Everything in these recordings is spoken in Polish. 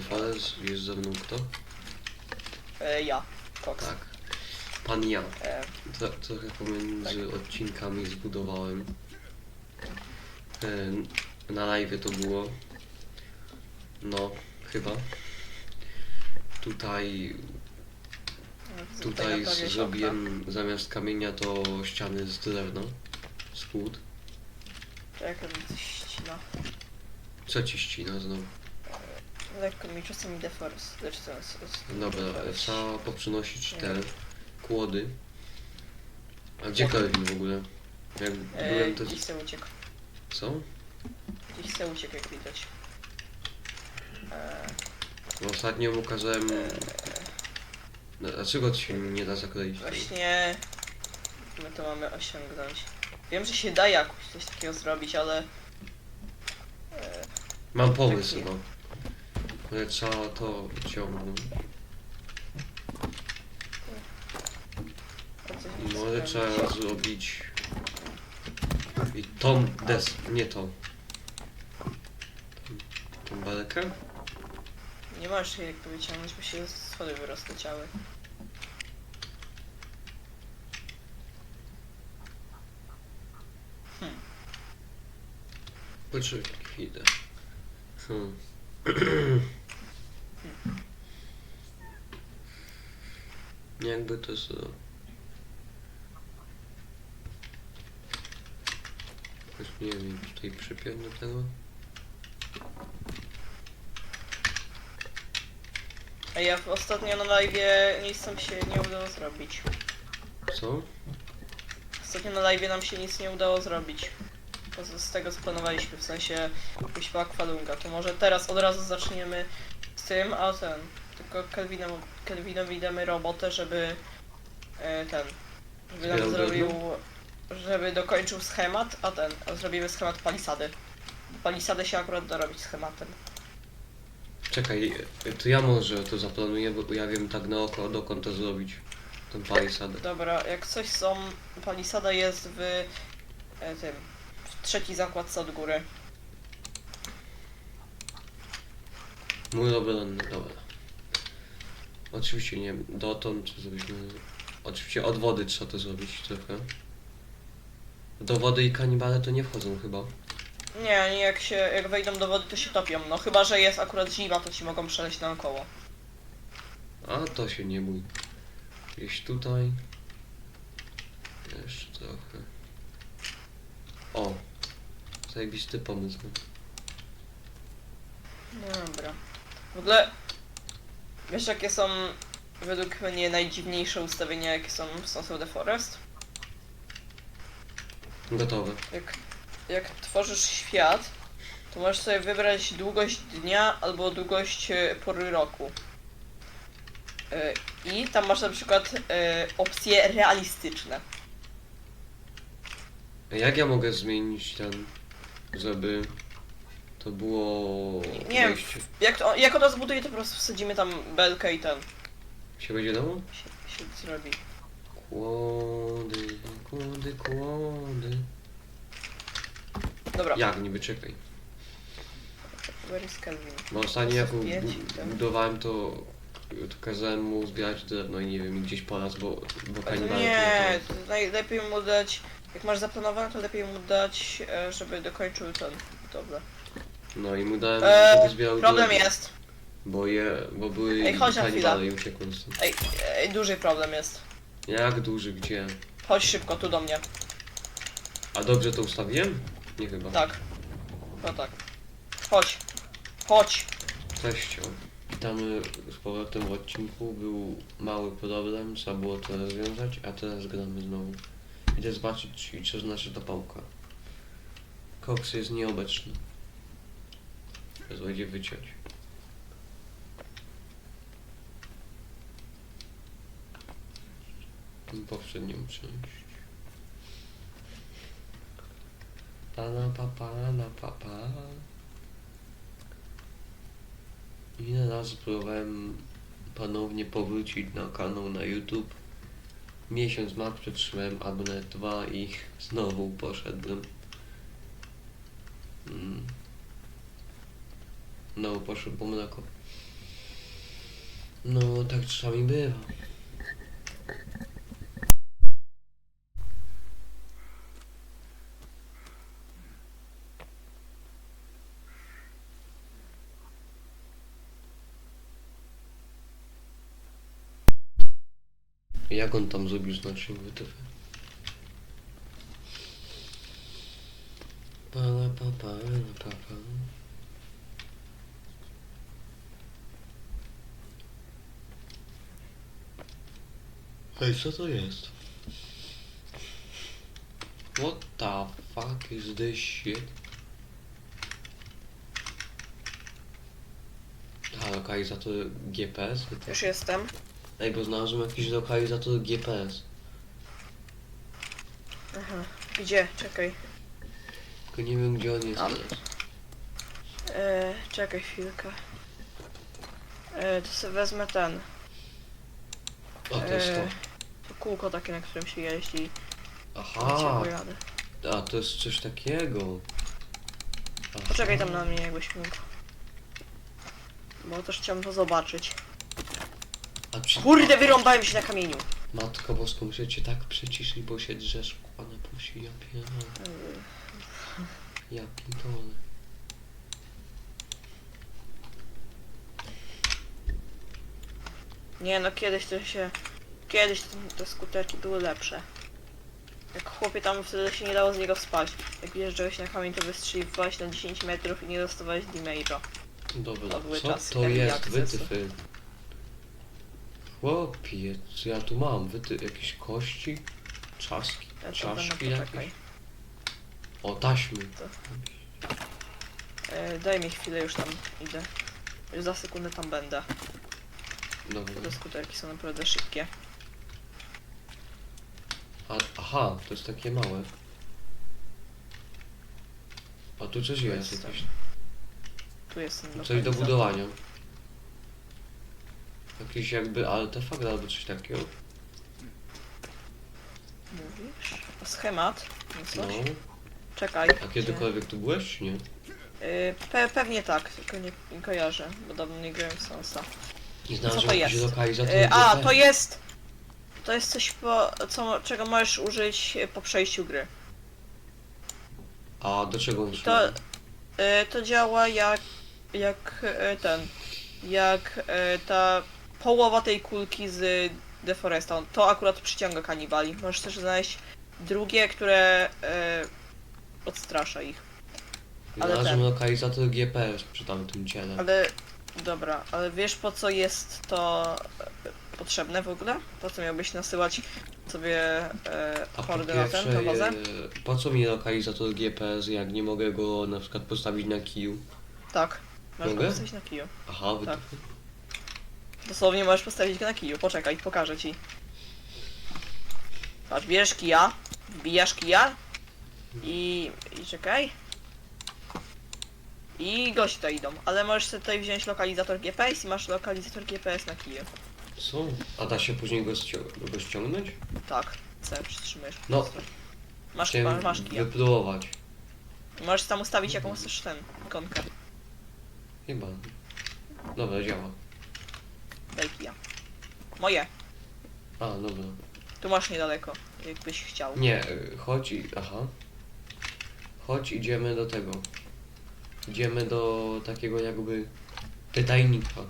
the. Jest ze mną kto? E, ja, Cox. Tak. Pan ja. E, Tro, trochę pomiędzy odcinkami zbudowałem. E, na live to było. No, chyba. Tutaj, tutaj zrobiłem zamiast kamienia to ściany z drewna. Z płód. mi coś ścina. Co ci ścina znowu? Lekko mi czasami deforest. Lecz to jest... jest Dobra, deforest. trzeba poprzynosić te kłody. A gdzie Kelvin w ogóle? Jak E, byłem to... Gdzieś se uciekł. Co? Gdzieś se uciekł, jak widać. E, Bo Ostatnio mu kazałem... No, Dlaczego się nie da zakleić? właśnie... My to mamy osiągnąć. Wiem, że się da jakoś coś takiego zrobić, ale... E, Mam pomysł, no. Ale trzeba to ciągnąć. może trzeba zrobić... I tą des... nie tą. Tą belkę? Nie możesz jej jakby wyciągnąć, bo się schody wyrozleciały. Poczekaj chwilę. Hmm. Jakby to zrobić? Jakoś nie wiem, tutaj przypiąć do tego? A ja w- ostatnio na live nic tam się nie udało zrobić. Co? Ostatnio na live nam się nic nie udało zrobić. Poza z tego co planowaliśmy, w sensie kuźwa akwalunga. To może teraz od razu zaczniemy z tym, a ten. Tylko Kelvinowi, Kelvinowi damy robotę, żeby e, ten. Żeby nam Zbierał zrobił. Żeby dokończył schemat, a ten. A zrobimy schemat palisady. Palisadę się akurat da robić schematem. Czekaj, to ja może to zaplanuję, bo ja wiem tak na oko, dokąd to zrobić. Tą palisadę. Dobra, jak coś są. Palisada jest w e, tym. W trzeci zakładce od góry. Mój obronny, dobra. Oczywiście nie dotąd żebyśmy... Oczywiście od wody trzeba to zrobić trochę. Do wody i kanibale to nie wchodzą chyba. Nie, nie, jak się, jak wejdą do wody, to się topią. No chyba, że jest akurat zima, to ci mogą przeleźć naokoło. A to się nie bój. Gdzieś tutaj. Jeszcze trochę. O! Zajebisty pomysł. Dobra. W ogóle, wiesz jakie są według mnie najdziwniejsze ustawienia, jakie są w Sons of the Forest? Gotowe. Jak, jak tworzysz świat, to możesz sobie wybrać długość dnia albo długość e, pory roku. E, I tam masz na przykład e, opcje realistyczne. Jak ja mogę zmienić ten, żeby to było Nie wiem, wejście? jak, to, jak ono zbuduje, to po prostu wsadzimy tam belkę i ten Się będzie dało? się, się zrobi. Kłody, kłody, kłody. Dobra, Jak niby czekaj. where is Kelvin? Bo ostatnio jak bu- budowałem to, to kazałem mu zbierać drewno i nie wiem, gdzieś po raz, bo, bo Ale kanibale nie, to to najlepiej mu dać, jak masz zaplanowane, to lepiej mu dać, e, żeby dokończył ten. Dobra. No i mu dałem, E, żeby zbierał Problem drewno, jest. Bo je, bo były Ej, chodź na kanibale i uciekłem stąd. Ej, ej, duży problem jest. Jak duży, gdzie? Chodź szybko tu do mnie. A dobrze to ustawiłem? Nie chyba. Tak. No tak. Chodź. Chodź. Cześć. Witamy z powrotem w odcinku. Był mały problem, trzeba było to rozwiązać, a teraz gramy znowu. Idę zobaczyć, co znaczy ta pałka. Cox jest nieobecny. Teraz będzie wyciąć. Poprzednią część. Pana pa, pana pa, pa. Ile razy próbowałem ponownie powrócić na kanał na YouTube. Miesiąc mak przetrzymałem, nawet dwa i znowu poszedłem. Mm. No, poszedł po mleko. No, tak czasami bywa. Jak on tam zrobił znacznik wytyfy? Pala pa pa pa pa. Hej, co to jest? What the fuck is this shit? A, lokalizator GPS? Już jestem. Ej, bo znalazłem jakiś lokalizator GPS. Aha. Gdzie? Czekaj. Tylko nie wiem gdzie on jest Tam. teraz. E, czekaj chwilkę. E, to sobie wezmę ten. O, to jest e, to. To kółko takie, na którym się jeździ. Aha, cię pojadę. a to jest coś takiego. Aha. Poczekaj tam na mnie, jakbyś mógł. Bo też chciałbym to zobaczyć. A przy... Kurde, wyrąbałem się na kamieniu. Matko Bosko, muszę cię tak przyciszyć, bo się drzesz, kłana pusi, ja pierdolę. E, Ja pierdolę. Nie no, kiedyś to się... Kiedyś te, te skuterki były lepsze. Jak chłopie tam wtedy się nie dało z niego spać. Jak jeżdżałeś na kamień, to wystrzeliwałeś na 10 metrów i nie dostawałeś damage'a. Dobra, To były co czasy to early jest accessu. wytyfy? Chłopie, co ja tu mam? Wyty... jakieś kości? Czaski? Ja to będę Czaszki poczekaj. jakieś? O, taśmy. E, daj mi chwilę, już tam idę. Już za sekundę tam będę. Dobra. Te skuterki są naprawdę szybkie. A, aha, to jest takie małe. A tu coś jest jest jakieś. Tu jest ten Coś do budowania. Jakiś jakby artefakt albo coś takiego. Mówisz? Schemat? No No. coś? Czekaj. A kiedykolwiek tu byłeś, czy nie? Y, pe pewnie tak, tylko nie, nie kojarzę, bo dawno nie grałem w Sonsa. Nie Co to znalazłem jakiś jest? lokalizator Y, a, to jest! To jest coś, po, co, czego możesz użyć y, po przejściu gry. A do czego on To, y, to działa jak, jak y, ten, jak y, ta połowa tej kulki z Deforesta. To akurat przyciąga kanibali. Możesz też znaleźć drugie, które y, odstrasza ich. ale Znalazłem ten- lokalizator GPS przy tamtym ciele. Ale dobra, ale wiesz po co jest to e, potrzebne w ogóle? Po co miałbyś nasyłać sobie e, A po hordy na ten, pierwsze, e, po co mi lokalizator GPS, jak nie mogę go na przykład postawić na kiju? Tak. Możesz go Mogę? postawić na kiju. Aha, wy... Tak. Dosłownie możesz postawić go na kiju. Poczekaj, pokażę ci. Patrz, bierzesz kija, wbijasz kija i, i czekaj. I gości to idą, ale możesz sobie tutaj wziąć lokalizator GPS i masz lokalizator GPS na kiju. Co? A da się później go, ścią- go ściągnąć? Tak, C przytrzymujesz. po No. prostu. Masz, Chciałem masz, masz kija. wypróbować. Możesz tam ustawić jaką chcesz ten, ikonkę. Chyba. Dobra, działa. Daj kija. Moje. A, dobra. Tu masz niedaleko, jakbyś chciał. Nie, y, chodź i... Aha. Chodź, idziemy do tego. Idziemy do takiego jakby... Pytajnika.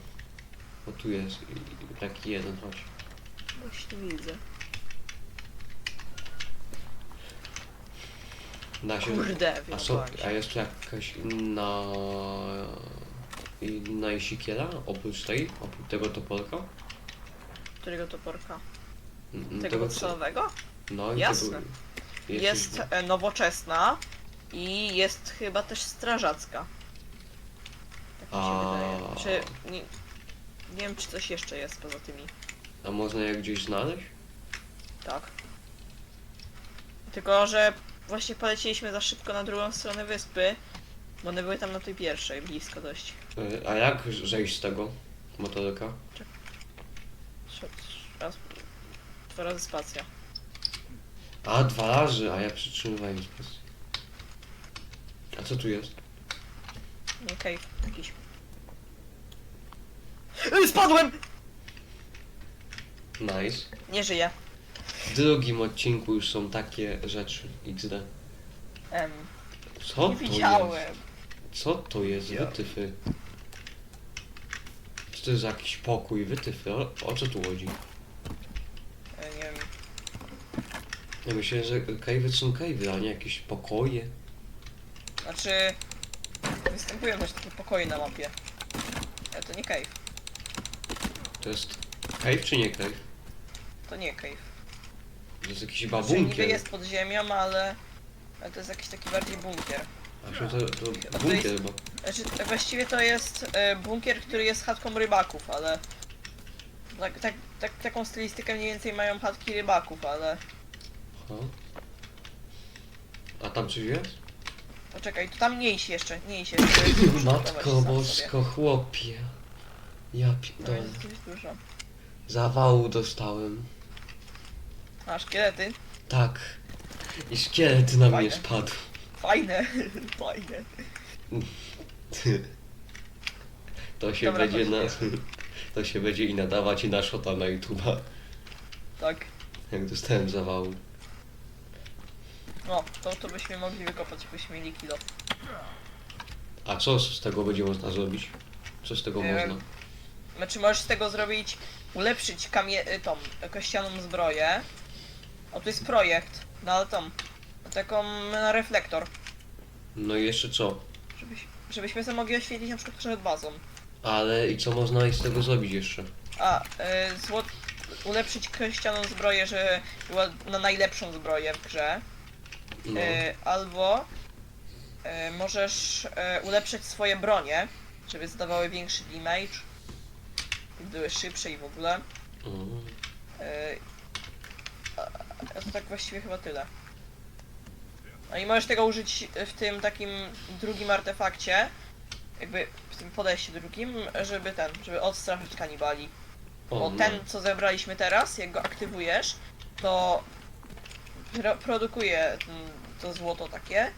O, tu jest. I- i Taki jeden, chodź. Właśnie widzę. Da się... Kurde, A, co, a się. jest jakaś inna... Inna siekiera? Oprócz tej? Oprócz tego toporka? Którego toporka? Mm, Tego co- podstawowego? No i Jasne. tego... Jest e, nowoczesna i jest chyba też strażacka. Tak mi się A. wydaje. Czy... Nie, nie wiem, czy coś jeszcze jest poza tymi. A można je gdzieś znaleźć? Tak. Tylko, że właśnie poleciliśmy za szybko na drugą stronę wyspy, bo one były tam na tej pierwszej, blisko dość. Y, A jak zejść z tego motorka? Raz, dwa razy spacja. A, dwa razy, a ja przytrzymywałem spację. A co tu jest? Nie, cave jakiś. Spadłem! Nice. Nie żyję. W drugim odcinku już są takie rzeczy. XD. Em, Co nie to jest? widziałem. Co to jest? Ja. Wytyfy. Czy to jest jakiś pokój? Wytyfy? O, o co tu chodzi? E, Nie wiem. Ja myślę, że cave'y są cave'y, a nie jakieś pokoje. Znaczy... Występują też takie pokoje na mapie. Ale to nie cave. To jest cave czy nie cave? To nie cave. To jest jakiś Czyli babunkier. Znaczy, niby jest pod ziemią, ale... Ale to jest jakiś taki bardziej bunkier. Właśnie to, to to bunkier jest- chyba. Znaczy, właściwie to jest e, bunkier, który jest chatką rybaków, ale... Tak, tak, tak, taką stylistykę mniej więcej mają chatki rybaków, ale... Aha. A tam coś jest? Poczekaj, to tam nie idź jeszcze, nie idź jeszcze. to jest dużo, zobacz Matko sam sobie. bosko, chłopie. Ja To jest dość dużo. Zawału dostałem. A, szkielety? Tak. I szkielet na mnie Fajne. spadł. Fajne, fajne. To się Dobra, będzie na... chodź. To się będzie i nadawać i na szota na YouTube'a. Tak. Jak dostałem zawału. No, to, to byśmy mogli wykopać, jakbyśmy mieli kilo. A co z tego będzie można zrobić? Co z tego Nie wiem. Znaczy możesz z tego zrobić, ulepszyć kamie... y, tą kościaną zbroję. O, tu jest projekt, no ale tą, taką na reflektor, No i jeszcze co? żebyś, żebyśmy sobie mogli oświetlić na przykład przed bazą. Ale i co można z tego zrobić jeszcze? A, y, złot... ulepszyć kościaną zbroję, że była na najlepszą zbroję w grze. No. Y, albo y, możesz y, ulepszyć swoje bronie, żeby zdawały większy damage, były szybsze i w ogóle. Mm. Y, a, a to tak właściwie chyba tyle. No i możesz tego użyć w tym takim drugim artefakcie, jakby w tym podejściu drugim, żeby ten, żeby odstraszyć kanibali. O, Bo no. ten, co zebraliśmy teraz, jak go aktywujesz, to pro produkuje ten, to złoto takie.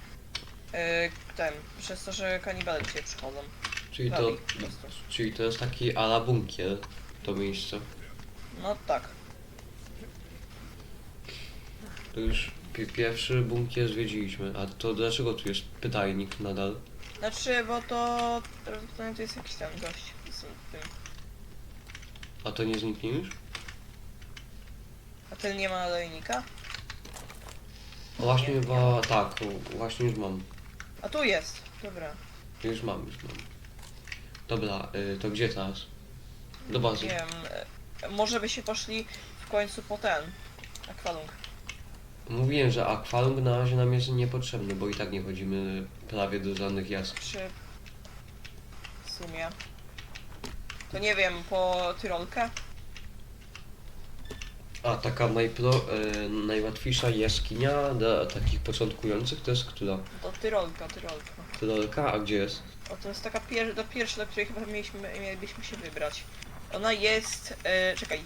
Yy, ten, przez to, że kanibale dzisiaj przychodzą. Czyli to, Robi czyli to jest taki ala bunkier, to miejsce. No tak. To już pi- pierwszy bunkier zwiedziliśmy. A to dlaczego tu jest pytajnik nadal? Znaczy, bo to prawdopodobnie to jest jakiś tam gość z tym. A to nie zniknie już? A ten nie ma olejnika? O, właśnie Nie, chyba nie. tak, o, właśnie już mam. A tu jest, dobra. Już mam, już mam. Dobra, y, to gdzie teraz? Do bazy. Nie wiem, e, może by się poszli w końcu po ten. Akwalung. Mówiłem, że akwarium na razie nam jest niepotrzebny, bo i tak nie chodzimy prawie do żadnych jaskiń. Czy w sumie. To nie wiem, po Tyrolkę? A taka najpro, y, najłatwiejsza jaskinia dla takich początkujących to jest która? To Tyrolka, Tyrolka. Tyrolka, a gdzie jest? O, to jest taka pier do pierwsza, do której chyba mieliśmy, mielibyśmy się wybrać. Ona jest... E, czekaj.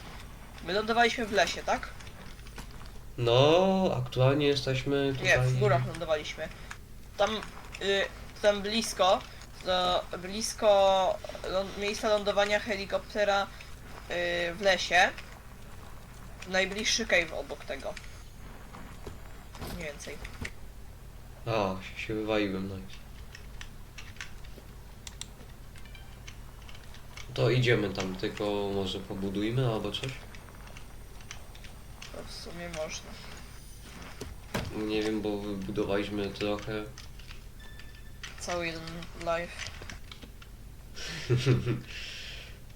My lądowaliśmy w lesie, tak? No, aktualnie jesteśmy tutaj... Nie, w górach lądowaliśmy. Tam, y, tam blisko, do, blisko ląd, miejsca lądowania helikoptera y, w lesie. Najbliższy cave obok tego. Mniej więcej. A, się- się wywaliłem, no. To idziemy tam, tylko może pobudujmy albo coś? To w sumie można. Nie wiem, bo wybudowaliśmy trochę. Cały jeden live.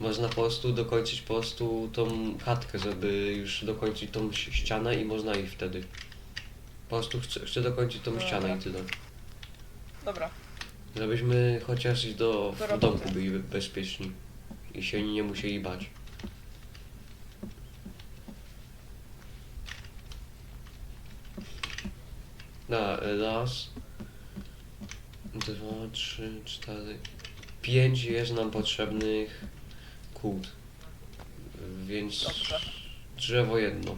Można po prostu dokończyć po prostu tą chatkę, żeby już dokończyć tą ś- ścianę i można iść wtedy. Po prostu chcę, chcę dokończyć tą Dobra. ścianę i tyle. Dobra, Żebyśmy chociaż do, Do w roboty. domku byli be- bezpieczni. I się nie musieli bać. Da, raz, dwa, trzy, cztery, pięć jest nam potrzebnych kłód. Więc Dobrze. drzewo jedno.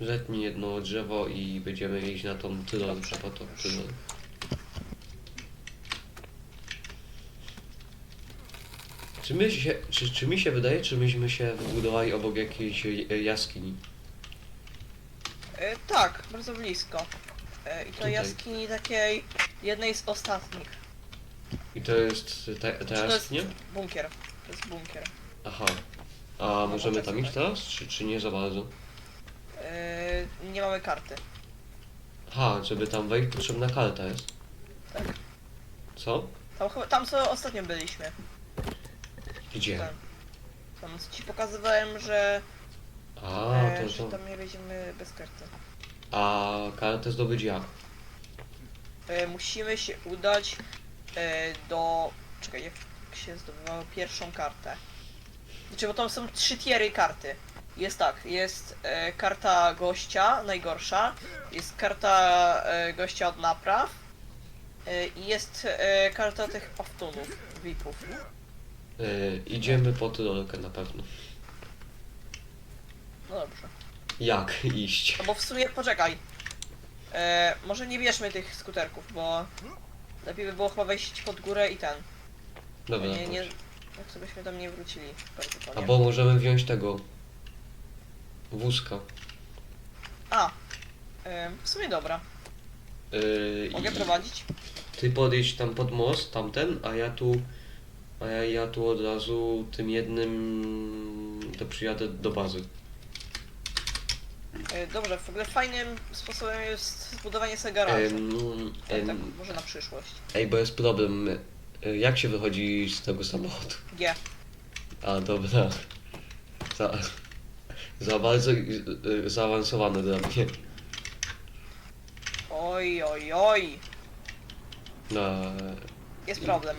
Zetnij jedno drzewo i będziemy iść na tą Dobrze. po to tyrol. Czy, my się, czy, czy mi się wydaje, czy myśmy się wybudowali obok jakiejś e, jaskini? E, tak, bardzo blisko. E, I to Tutaj. jaskini takiej, jednej z ostatnich. I to jest ta, ta Czy to jest jaskinia? bunkier? To jest bunkier. Aha. A możemy tam iść teraz, czy, czy nie za bardzo? E, nie mamy karty. Aha, żeby tam wejść potrzebna karta jest. Tak. Co? Tam, chyba- tam co ostatnio byliśmy. Gdzie? Tam. Tam ci pokazywałem, że, A, e, to, że to. tam nie wejdziemy bez karty. A kartę zdobyć jak? E, musimy się udać e, do... Czekaj, jak się zdobywało pierwszą kartę? Znaczy, bo tam są trzy tiery karty. Jest tak, jest e, karta gościa, najgorsza, jest karta e, gościa od napraw e, i jest e, karta tych pawtunów, VIP-ów. E, idziemy po tyrolkę na pewno. No dobrze. Jak iść? No bo w sumie, poczekaj. E, może nie bierzmy tych skuterków, bo lepiej by było chyba wejść pod górę i ten. Dobra, nie, nie, chodź. jak sobie byśmy tam nie wrócili. Bardzo to nie. Albo możemy wziąć tego wózka. A, e, w sumie dobra. Yy, Mogę i prowadzić? ty podjedź tam pod most, tamten, a ja tu a ja, ja tu od razu tym jednym to przyjadę do bazy. E, dobrze, w ogóle fajnym sposobem jest zbudowanie sobie garażu. Em, tak, em, tak, może na przyszłość. ej, bo jest problem. E, Jak się wychodzi z tego samochodu? G. A, dobra. Za, za bardzo y, y, zaawansowane dla mnie. Oj, oj, oj. Na, Jest problem.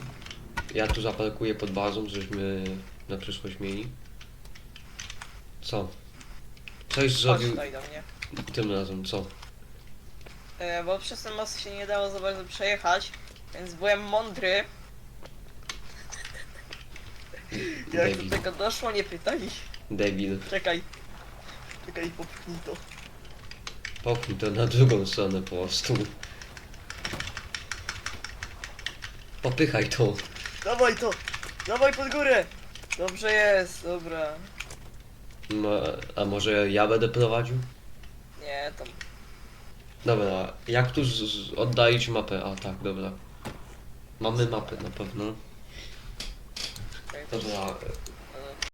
Ja tu zaparkuję pod bazą, żebyśmy na przyszłość mieli. Co? Coś Chodź zrobił tutaj do mnie. tym razem, co? E, bo przez ten most się nie dało za bardzo przejechać, więc byłem mądry. Jak do tego doszło, nie pytaj. Debil. Czekaj. Czekaj, popchnij to. Popchnij to na drugą stronę po prostu. Popychaj to. Dawaj to! Dawaj pod górę! Dobrze jest, dobra. A może ja będę prowadził? Nie, tam. Dobra, jak tu z, z, oddalić mapę? A tak, dobra. Mamy mapę na pewno. Dobra,